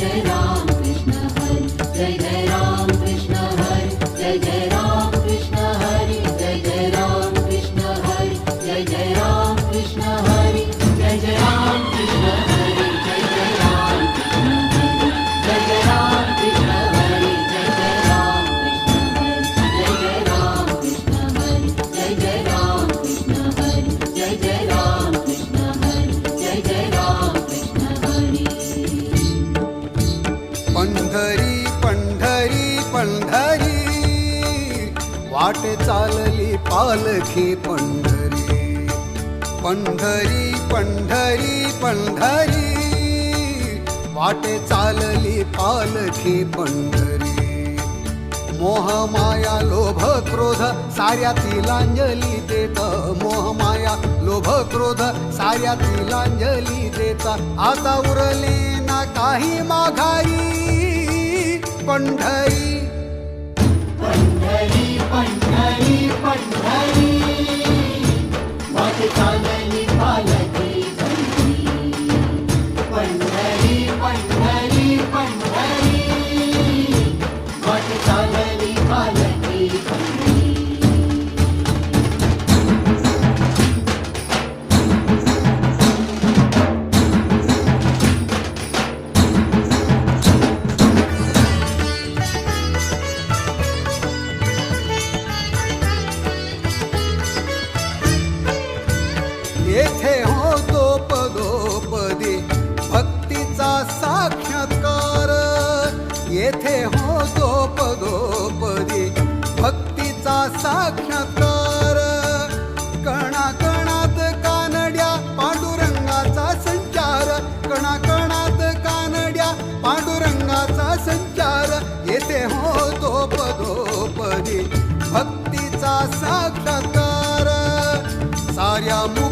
जय वाटे चालली पालखी पंढरी. पंढरी पंढरी पंढरी. वाटे चालली पालखी पंढरी. मोह माया लोभ क्रोध साऱ्या तिलांजली देता. मोह माया लोभ क्रोध साऱ्या तिलांजली देता. आता उरले ना काही माघारी. पंढरी पंढरी पंढरी पंढरी चालली येथे होतो पदोपदी. भक्तीचा साक्षात्कार. येथे होतो पदोपदी. भक्तीचा साक्षात्कार. कणाकणात कानड्या पांडुरंगाचा संचार. कणाकणात कानड्या पांडुरंगाचा संचार. येथे होतो पदोपदी. भक्तीचा साक्षात्कार. साऱ्या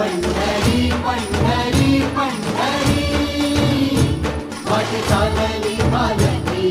पंढरी पंढरी पंढरी वाट चालली पालखी